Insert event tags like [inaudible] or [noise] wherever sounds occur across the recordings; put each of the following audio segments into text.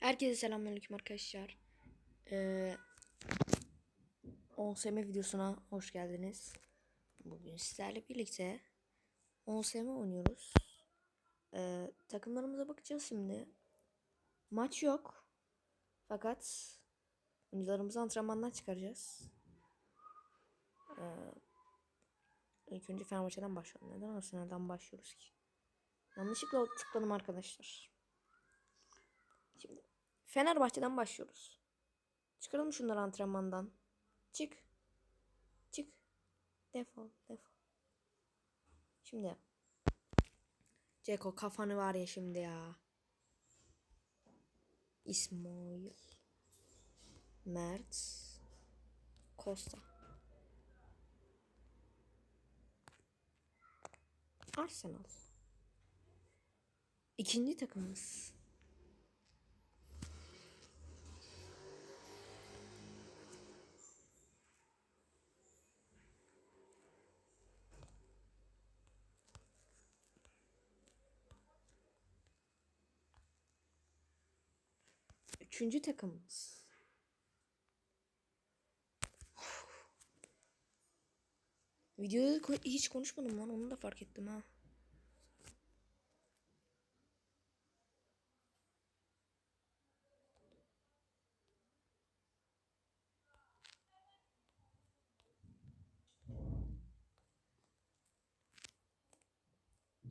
Herkese selamünaleyküm arkadaşlar. Ee, OSM videosuna hoş geldiniz. Bugün sizlerle birlikte OSM oynuyoruz. Ee, takımlarımıza bakacağız şimdi. Maç yok. Fakat oyuncularımızı antrenmandan çıkaracağız. Ee, ilk önce Fenerbahçe'den başlayalım. Neden Arsenal'dan başlıyoruz ki? Yanlışlıkla tıkladım arkadaşlar. Fenerbahçe'den başlıyoruz. Çıkaralım şunları antrenmandan. Çık. Çık. Defol, defol. Şimdi. Ceko kafanı var ya şimdi ya. İsmail. Mert. Costa. Arsenal. İkinci takımımız. Üçüncü takımımız. Videoda hiç konuşmadım lan onu da fark ettim ha.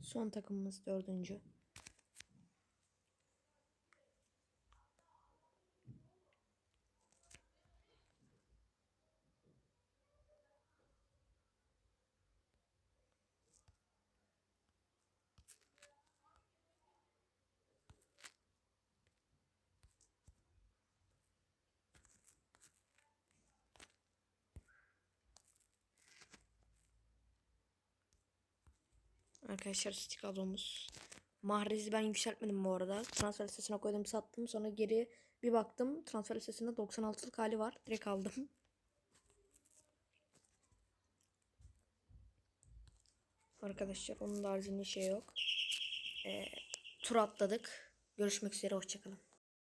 Son takımımız dördüncü. Arkadaşlar stik kadromuz. Mahrez'i ben yükseltmedim bu arada. Transfer listesine koydum sattım. Sonra geri bir baktım. Transfer listesinde 96'lık hali var. Direkt aldım. [laughs] Arkadaşlar onun da haricinde şey yok. Ee, tur atladık. Görüşmek üzere. Hoşçakalın.